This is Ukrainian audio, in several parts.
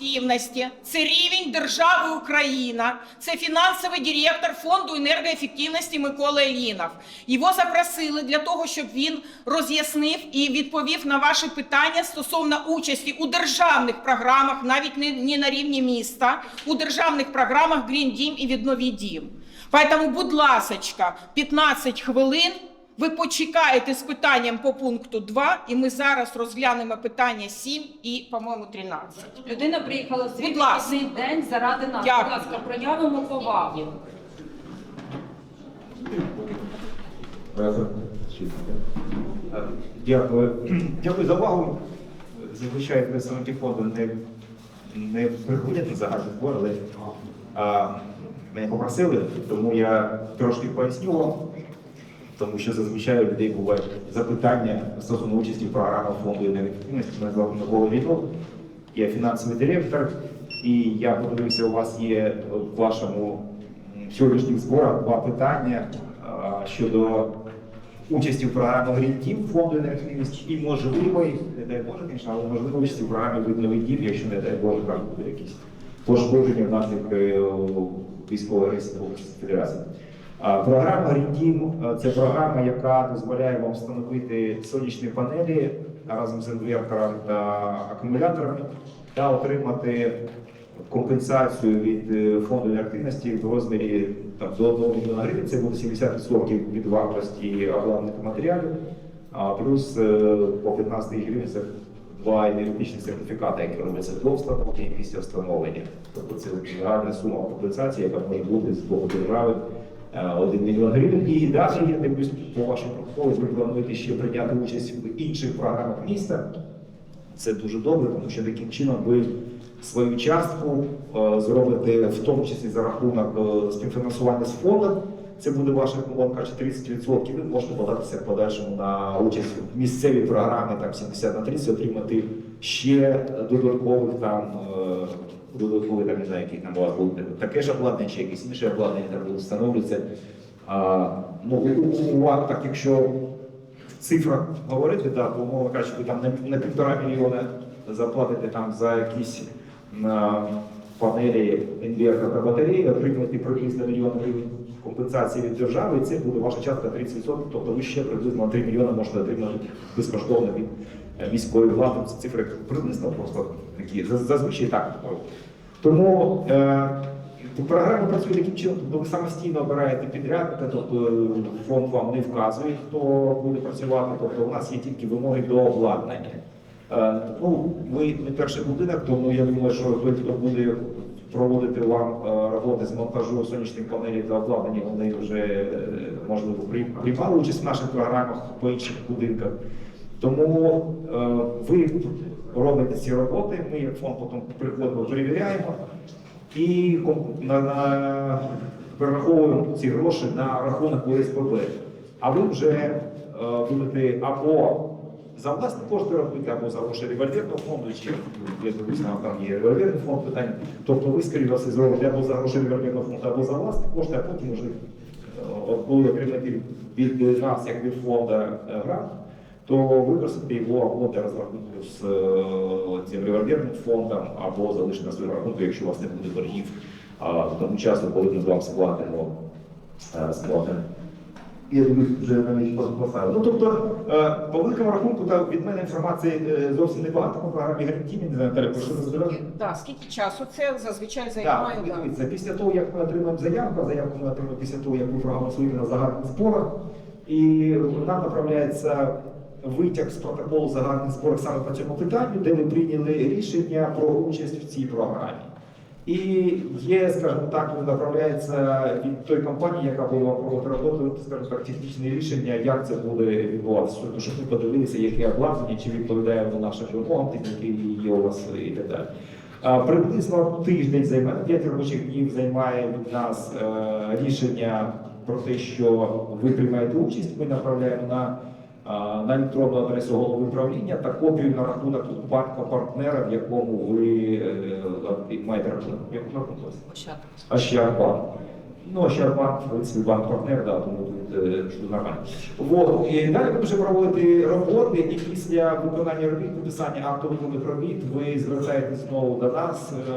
ефективності, це рівень держави Україна, це фінансовий директор фонду енергоефективності Микола Ілінов. Його запросили для того, щоб він роз'яснив і відповів на ваші питання стосовно участі у державних програмах, навіть не, на рівні міста, у державних програмах Green Дім і Віднові Дім. Поэтому, будь ласочка, 15 хвилин. Ви почекаєте з питанням по пункту 2, і ми зараз розглянемо питання 7 і, по-моєму, 13. Людина приїхала в свій Будь ласка. вихідний день заради нас. Дякую. Будь ласка, проявимо повагу. Дякую. Дякую за увагу. Зазвичай представники фонду не, не приходять на загальний збор, але а, мене попросили, тому я трошки поясню вам, тому що зазвичай у людей бувають запитання стосовно участі в програмах фонду енергоефективності. Мене звати Микола Вітов, я фінансовий директор, і я подивився, у вас є в вашому сьогоднішніх зборах два питання щодо участі в Green Team фонду енергоефективності і можливої, не дай Боже, звісно, але можливо участі в програмі Видновий дім, якщо не дай Боже, там буде якісь пошкодження внаслідок е, військової агресії Федерації. Програма Green – це програма, яка дозволяє вам встановити сонячні панелі разом з інвертором та акумуляторами та отримати компенсацію від е, фонду енергоактивності в розмірі там, до 1 мільйона гривень. Це буде 70% від вартості обладнаних матеріалів, а плюс е, по 15 гривень це два енергетичні сертифікати, які робляться до встановлення і після встановлення. Тобто це гарна сума компенсації, яка може бути з боку держави. Е, 1 мільйон гривень. І далі я дивлюсь по вашому протоколу, ви плануєте ще прийняти участь в інших програмах міста. Це дуже добре, тому що таким чином ви свою частку е, зробите, в тому числі за рахунок е, співфінансування з фондом. Це буде ваша кажучи, 30%. Ви можете податися в подальшому на участь в місцевій програмі там 70 на 30, отримати ще додаткових там е, там не знаю, які там вас таке ж обладнання чи якесь інше обладнання там встановлюється. А, ну, у- вас так, якщо в цифрах говорити, да, то умовно кажучи, ви там на, на півтора мільйона заплатите там за якісь на панелі інвертор та батареї, отримуєте приблизно мільйон гривень компенсації від держави, і це буде ваша частка 30%, тобто ви ще приблизно 3 мільйони можете отримати безкоштовно від е, міської влади. Це цифри приблизно просто такі, зазвичай так. Тому е, програма працює таким чином, тобто ви самостійно обираєте підрядника, тобто е, фонд вам не вказує, хто буде працювати, тобто у нас є тільки вимоги до обладнання. Ну, ви не перший будинок, тому я думаю, що той, хто буде проводити вам роботи з монтажу сонячних панелей та обладнання, вони вже можливо приймали участь в наших програмах по інших будинках. Тому е, ви робите ці роботи, ми як фонд потім приходимо, перевіряємо і на, на, перераховуємо ці гроші на рахунок ОСББ. А ви вже е, будете або за власні кошти робити, або за гроші револьверного фонду, чи я дивлюсь, там є револьверний фонд питань. Тобто ви, скоріше зробите або за гроші револьверного фонду, або за власні кошти, а потім вже е, коли отримаєте від нас, як від фонду е, грант, то використати його або для розрахунку з цим револьверним фондом, або залишити на своєму рахунку, якщо у вас не буде боргів а, в тому часу, коли ми з вами сплатимо. сплатимо. Я дивлюсь, вже навіть поставив. Ну тобто, е, по великому рахунку, та від мене інформації е, зовсім небагато по програмі гарантійні, не знаю, Наталя, прошу розбирати. Так, скільки часу це зазвичай Так, займає? да. дивіться, після того, як ми отримаємо заявку, заявку ми отримаємо після того, як ви проголосуєте на загальних зборах, і нам направляється витяг з протоколу загальних зборів саме по цьому питанню, де ви прийняли рішення про участь в цій програмі. І є, скажімо так, направляється від тої компанії, яка була проводити скажімо так, технічне рішення, як це буде відбуватися, Тобто, щоб ми подивилися, яке обладнання, чи відповідає воно нашим вимогам, техніки є у вас і так далі. Приблизно тиждень займає, 5 робочих днів займає від нас е, рішення про те, що ви приймаєте участь. Ми направляємо на, а, на електронну адресу голови управління та копію на рахунок банка партнера, в якому ви е, маєте рахунок. Ощадбанк. Ну, ще банк, в банк партнер, да, тому тут е, що нормально. Вот. І далі ви вже проводите роботи, і після виконання робіт, підписання акту виконаних робіт, ви звертаєтесь знову до нас, е,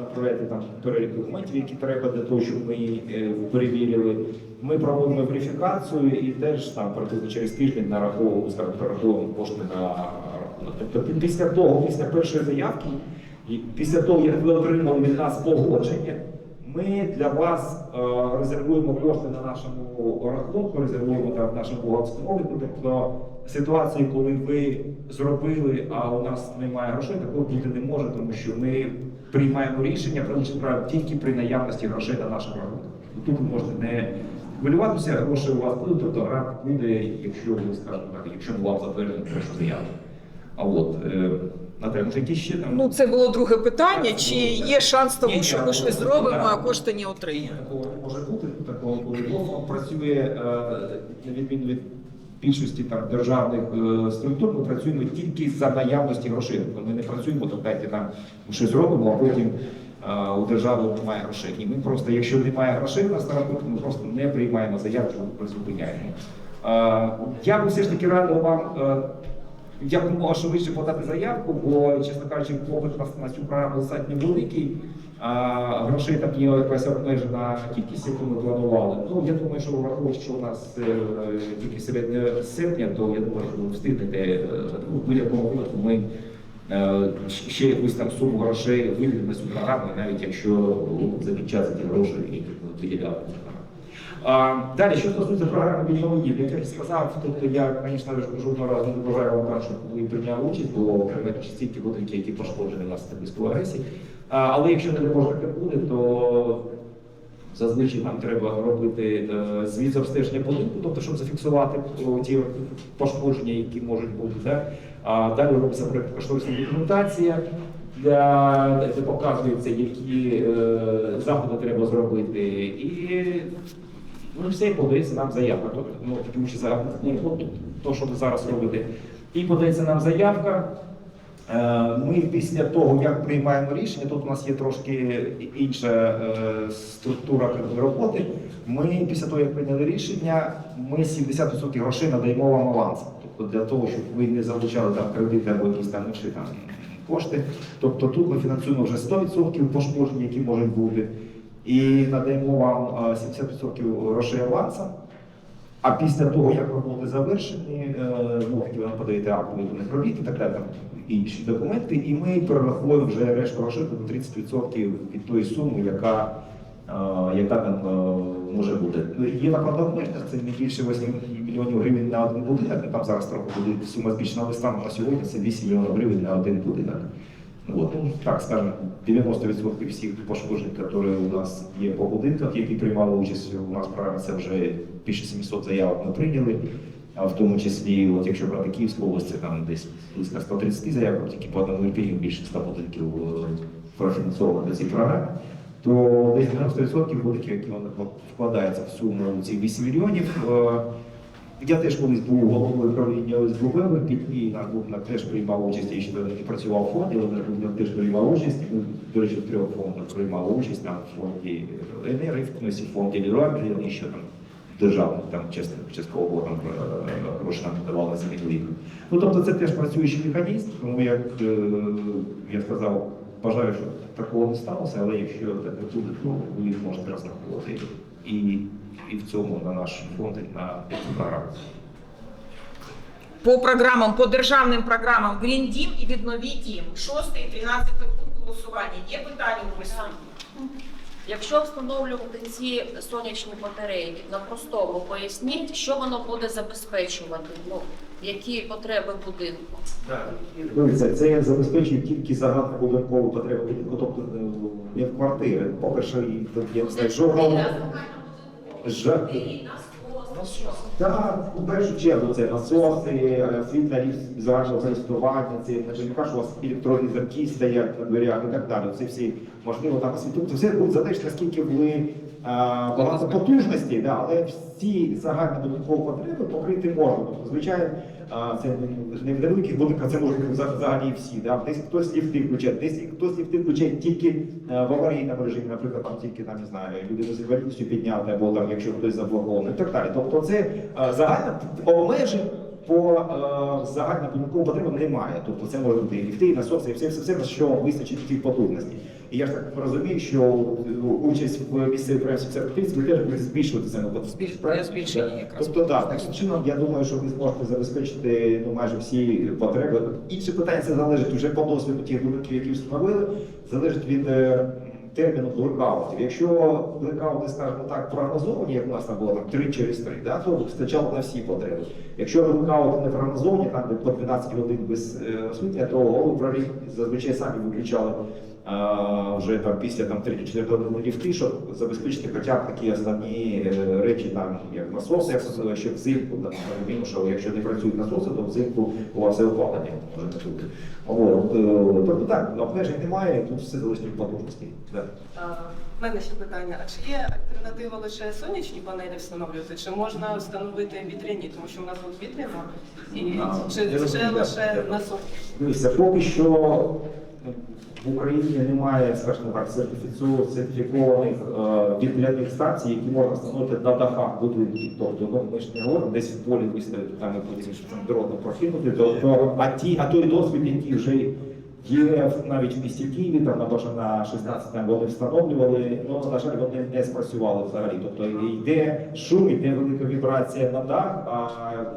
направляєте там перелік документів, які треба для того, щоб ми е, перевірили. Ми проводимо верифікацію і теж там приблизно через тиждень нараховуємо, скажімо, кошти на рахунок. Тобто після того, після першої заявки, після того, як ви отримали від нас погодження, ми для вас е, резервуємо кошти на нашому рахунку, резервуємо там в нашому обліку. Тобто ситуації, коли ви зробили, а у нас немає грошей, такого бути не може, тому що ми приймаємо рішення про тільки при наявності грошей на нашому рахунку. Тут ви можете не хвилюватися, гроші у вас будуть, тобто грант буде, якщо ви скажімо так, якщо вам затвердимо першу заяву. А от може якісь ще там? Ну, це було друге питання. Чи є шанс того, що ми щось ну, зробимо, а кошти не отримаємо? Такого може бути, такого коли працює е, на відміну від більшості там державних е, структур, ми працюємо тільки за наявності грошей. Тобто ми не працюємо, то дайте нам щось зробимо, а потім е, у держави немає грошей. І ми просто, якщо немає грошей на рахунку, ми просто не приймаємо заявку, призупиняємо. Я би все ж таки радив вам. Е, якомога швидше подати заявку, бо, чесно кажучи, попит на, цю програму достатньо великий. А грошей там є якась обмежена кількість, яку ми планували. Ну я думаю, що враховуючи, що у нас е, тільки середня серпня, то я думаю, що встигнете е, ну, будь-якому випадку ми е, ще якусь там суму грошей виділимо на цю програму, навіть якщо закінчаться ті гроші, які виділяли. Далі, що стосується програми відновлення, як я сказав, тобто я, звісно, жодного разу не бажаю вам там, щоб ви прийняли участь, бо предмети стільки будинки, які пошкоджені в нас та близької агресії. Але якщо не таке буде, то зазвичай нам треба робити е, звіт з обстеження будинку, тобто щоб зафіксувати ті пошкодження, які можуть бути. Да? А далі робиться проєктно-кошторисна документація, для, де показується, які е, заходи треба зробити. І ну, все подається нам заявка. Тобто, ну, тому що зараз ну, то, що ви зараз робите. І подається нам заявка. Е, Ми після того, як приймаємо рішення, тут у нас є трошки інша е, структура роботи. Ми після того, як прийняли рішення, ми 70% грошей надаємо вам авансом. Тобто для того, щоб ви не залучали там кредити або якісь там інші там кошти. Тобто тут ми фінансуємо вже 100% пошкоджень, які можуть бути, і надаємо вам е, 70% грошей авансом. А після того, як роботи завершені, е, ну, таки ви подаєте акт виконаних робіт і так далі, там інші документи, і ми перераховуємо вже решту грошей тобто 30% від тої суми, яка, е, яка там е, може бути. Ну, Є накладовмежна, це не більше 8 мільйонів гривень на один будинок, там зараз трохи буде сума збільшена, станом на сьогодні це 8 мільйонів гривень на один будинок. Вот, ну, так скажем, 90% всіх пошкоджень, які у нас є по будинках, які приймали участь у нас в програмі, це вже більше 700 заявок ми прийняли. А в тому числі, от якщо брати Київську область, там десь близько 130 заявок, тільки по одному ірпіню більше 100 будинків е, профінансовано цієї програми, то десь 90% будинків, які вкладаються в суму цих 8 мільйонів. Я теж колись був головою правління ОСББ в наш Бухнак теж приймав участь, я ще не працював в фонді, але Бухнак теж приймав участь. До речі, в трьох фондах приймали участь в фонді ЕНР, в фонді Леруа, і ще там державних там частково, там е, гроші нам давали на землі. Ну тобто це теж працюючий механізм, тому як е, я сказав, бажаю, щоб такого не сталося, але якщо таке буде, то ви можете розраховувати і, і в цьому на наш фонд, на цю програму. По програмам, по державним програмам Green Дім і Віднові Дім. Шостий і 13 пункт голосування. Є питання у присутніх? Якщо встановлювати ці сонячні батареї на простому, поясніть, що воно буде забезпечувати, ну, які потреби будинку. Дивіться, це забезпечує тільки загальнобудинкову потребу будинку, тобто не в квартири. По-перше, я не знаю, жодного. Жа- Так, у першу чергу це насоси, е, світла загального користування, це не що у вас електронні замки стоять на дверях і так далі. Це всі можливо там світу. Це все буде залежить, наскільки були а, багато потужності, да, але всі загальні додаткові потреби покрити можна. Тобто, звичайно, це не в невеликих будинках, це вза- взагалі всі. Да? Десь хтось ліфти включає, десь хтось ліфти включає тільки е, в аварійному режимі, наприклад, там тільки там не знаю, людину з інвалідністю підняти, або там, якщо хтось заблокований, і так далі. Тобто це е, загально обмежень по е, загальнобудинковим потребам немає. Тобто це може бути ліфти, і насоси, і все, все, все, що вистачить тих потужностей. І я ж так розумію, що е, участь в місцевій премії сервітутів теж буде збільшувати це ну, Збільшення. Тобто, так, таким чином, я думаю, що ви зможете забезпечити ну, майже всі потреби. Інше питання це залежить вже по досвіду тих будинків, які встановили, залежить від е, терміну блекаутів. Якщо блекаути, скажімо так, прогнозовані, як у нас там було там 3 через 3, да, то вистачало на всі потреби. Якщо блекаути не прогнозовані, там де по 12 годин без е, освітлення, то голови управління зазвичай самі виключали вже там після там 3-4 години ліфти, щоб забезпечити хоча б такі основні е, речі, там як насоси, як особливо, що взимку, там, розуміємо, що якщо не працюють насоси, то взимку у вас і опалення може не бути. От, е, тобто так, обмежень немає, тут все залежить від потужності. В мене ще питання: а чи є альтернатива лише сонячні панелі встановлювати, чи можна встановити вітряні, тому що в нас тут вітряно, і чи лише так. на сонці? Дивіться, поки що в Україні немає, скажімо так, сертифікованих е, вітряних станцій, які можна встановити на дахах будинків. Тобто, ну, ми ж не говоримо десь в полі виставити, там і потім дротом прокинути. Тобто, а ті, а той досвід, який вже є навіть в місті Києві, там на на 16 там вони встановлювали, ну на жаль, вони не спрацювали взагалі. Тобто йде шум, йде велика вібрація на дах, а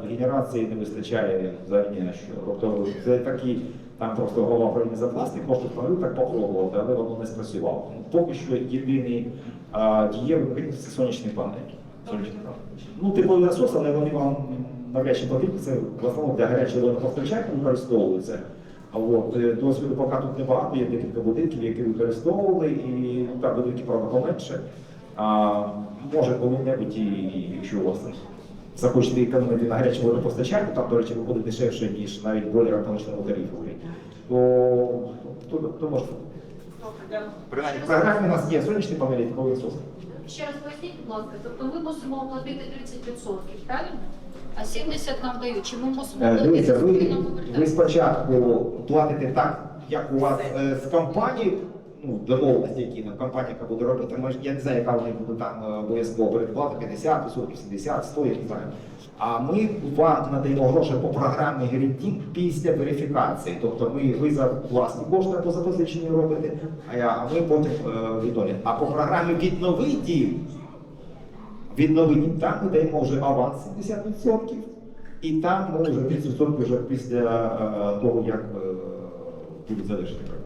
генерації не вистачає взагалі на що. Тобто це такі. Там просто голова управління за пластик, можна встановити так попробувати, але воно не спрацювало. Поки що єдиний дієвий вихід це сонячні панелі. Ну, типові насоси, але вони вам навряд чи потрібні. Це в основному для гарячого водопостачання використовуються. А от е, досвіду поки тут небагато, є декілька будинків, які використовували, і ну, так будинки, правда, поменше. А, може коли-небудь, і якщо у вас захочете економити на гарячому водопостачанні, там, до речі, виходить дешевше, ніж навіть бойлера по ночному тарифу. То, то, то можна. Принаймні, в програмі у нас є сонячні панелі, типовий насос. Ще раз поясніть, будь ласка, тобто ми мусимо оплатити 30%, правильно? А 70 нам дають. Чи ми мусимо Е, оплатити Дивіться, ви, ви спочатку платите так, як у вас е, з компанією, ну, домовленості, які там компанія, яка буде робити, ми я не знаю, яка вони буде там е, обов'язково передплата, 50, 70, 100, я не знаю. А ми вам надаємо гроші по програмі Грінтін після верифікації. Тобто ми, ви за власні кошти по запозиченню робите, а, ми потім е, відновлюємо. А по програмі «Віднови дім» відновлені, там ми даємо вже аванс 70%, і там ми вже 30% вже після е, того, як будуть залишити.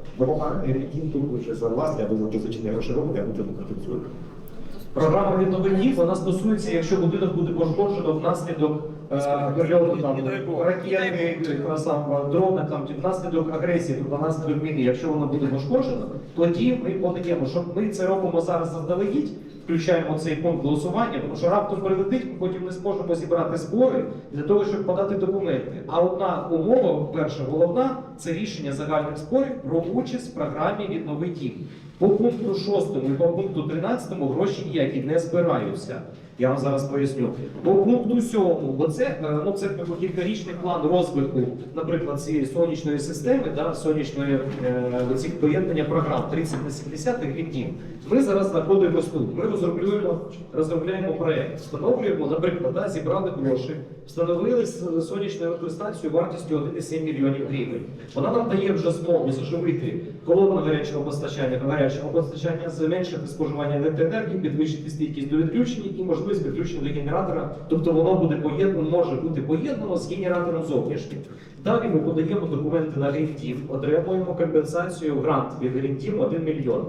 Тут ви вже за власне, або за позичені гроші робите, або тому. Програма відновлення дій, вона стосується, якщо будинок буде пошкоджено внаслідок е, прильоту там ракети, е, дрона, там внаслідок агресії, тобто внаслідок війни. Якщо воно буде пошкоджено, тоді ми подаємо, що ми це робимо зараз заздалегідь, включаємо цей пункт голосування, тому що раптом прилетить, потім не зможемо зібрати збори для того, щоб подати документи. А одна умова, перша головна, це рішення загальних зборів про участь в програмі віднови дім. По пункту 6 і по пункту 13 гроші ніякі не збираються. Я вам зараз поясню. По пункту 7, бо це, ну, це кількарічний план розвитку, наприклад, цієї сонячної системи, да, сонячної е, цих поєднання програм 30 на 70 і Green Team. Ми зараз знаходимося тут. Ми розробляємо, розробляємо проєкт, встановлюємо, наприклад, да, зібрали гроші, встановили сонячну електростанцію вартістю 1,7 мільйонів гривень. Вона нам дає вже змогу заживити колону гарячого постачання, гарячого постачання, зменшити споживання електроенергії, підвищити стійкість до відключення і можливість підключення до генератора. Тобто воно буде поєднано, може бути поєднано з генератором зовнішнім. Далі ми подаємо документи на Грінтів, отримуємо компенсацію грант від Грінтів 1 мільйон.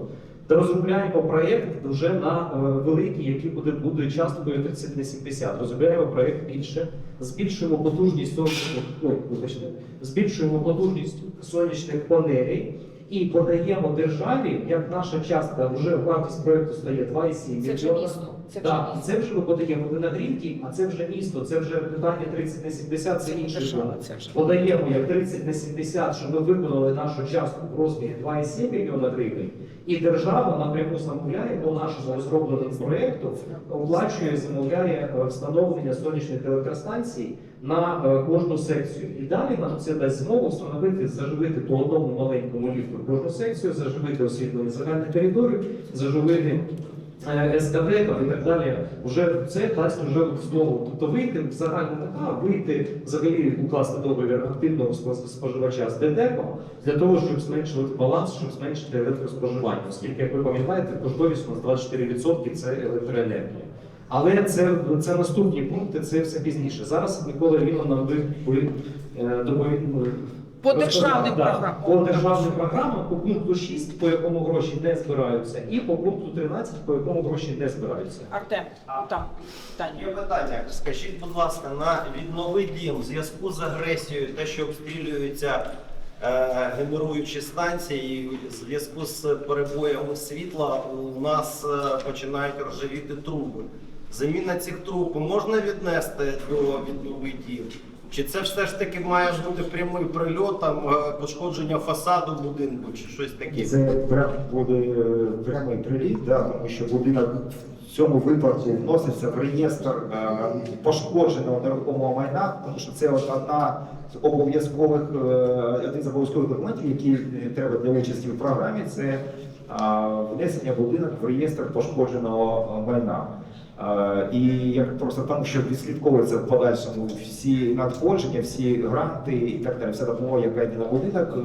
Розробляємо проєкт вже на е, великий, який буде, буде часткою 30 на 70. Розробляємо проєкт більше, збільшуємо потужність сонячних, ну, вибачте, збільшуємо потужність сонячних панелей і подаємо державі, як наша частка вже вартість проєкту стає 2,7 Це вже мільйона. Це вже Так, місто. це вже не на а це вже місто, це вже питання 30 на 70, це інше. Питання. це вже. Подаємо як 30 на 70, що ми виконали нашу частку в розмірі 2,7 мільйона гривень, і держава напряму замовляє по нашому розробленому проєкту, оплачує, замовляє е, встановлення сонячних електростанцій на е, кожну секцію. І далі нам це дасть змогу встановити, заживити по одному маленькому ліфту кожну секцію, заживити освітлення загальних територій, заживити СКД і так далі. Вже це дасть вже знову. Тобто вийти в загальному а, вийти взагалі укласти договір активного спо- споживача з ДТЕКом для того, щоб зменшувати баланс, щоб зменшити електроспоживання. Оскільки, як ви пам'ятаєте, коштовність у нас 24% це електроенергія. Але це, це наступні пункти, це все пізніше. Зараз Микола Ліно нам е, доповідь. По державним програмам. По державним програмам, по пункту 6, по якому гроші не збираються, і по пункту 13, по якому гроші не збираються. Артем, там Є питання. питання. Скажіть, будь ласка, на відновий дім в зв'язку з агресією, те, що обстрілюються е, генеруючі станції, в зв'язку з перебоями світла, у нас е, починають ржавіти труби. Заміна цих труб можна віднести до відновий дім? Чи це все ж таки має бути прямий прильот, там, е, пошкодження фасаду будинку, чи щось таке? Це прям буде е, прямий приліт, да, тому що будинок в цьому випадку вноситься в реєстр е, пошкодженого нерухомого майна, тому що це одна з обов'язкових один з обов'язкових документів, які треба для участі в програмі. Це внесення будинок в реєстр пошкодженого майна. І як просто там, що відслідковується в подальшому всі надходження, всі гранти і так далі, вся допомога, яка йде на будинок, е,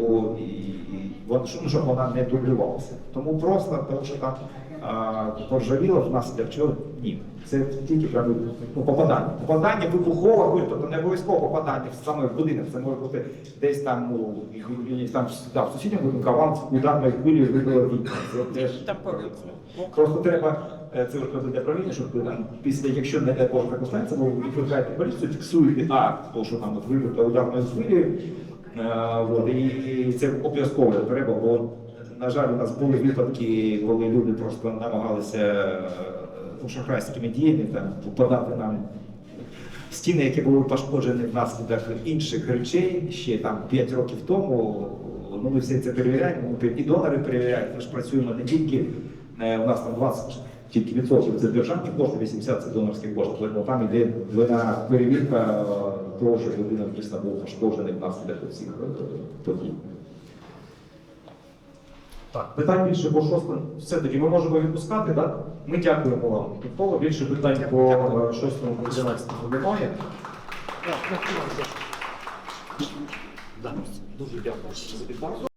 бо і, і вон- щоб- ну, вона не дублювалася. Тому просто, тому що там поржавіло внаслідок чого ні. Це тільки прямо ну, попадання. Попадання вибухове куль, тобто не обов'язково попадання в саме в будинок. Це може бути десь там, ну, і- там да, в сусідньому будинку, а вам ударною хвилею вибило вікна. Це теж Просто треба це виконати для правління, щоб ви там після, якщо не дай Боже так станеться, ви викликаєте поліцію, фіксуєте акт, того, що там от вибито ударною хвилею. Е, і, це обов'язково треба, бо, на жаль, у нас були випадки, коли люди просто намагалися е, ну, шахрайськими діями там, подати нам стіни, які були пошкоджені внаслідок інших речей ще там 5 років тому. Ну, ми все це перевіряємо, і донори перевіряють. Ми ж працюємо не тільки е, у нас там 20 тільки відсотків це державні кошти, 80 це донорські кошти. Тому там йде двойна перевірка е, того, що людина дійсно був пошкоджений внаслідок цих е, подій. Так, питань більше по шостому. Все тоді ми можемо відпускати, так? Ми дякуємо вам. Ніколи більше питань по е, шостому по 11 немає. Дуже дякую за запитання.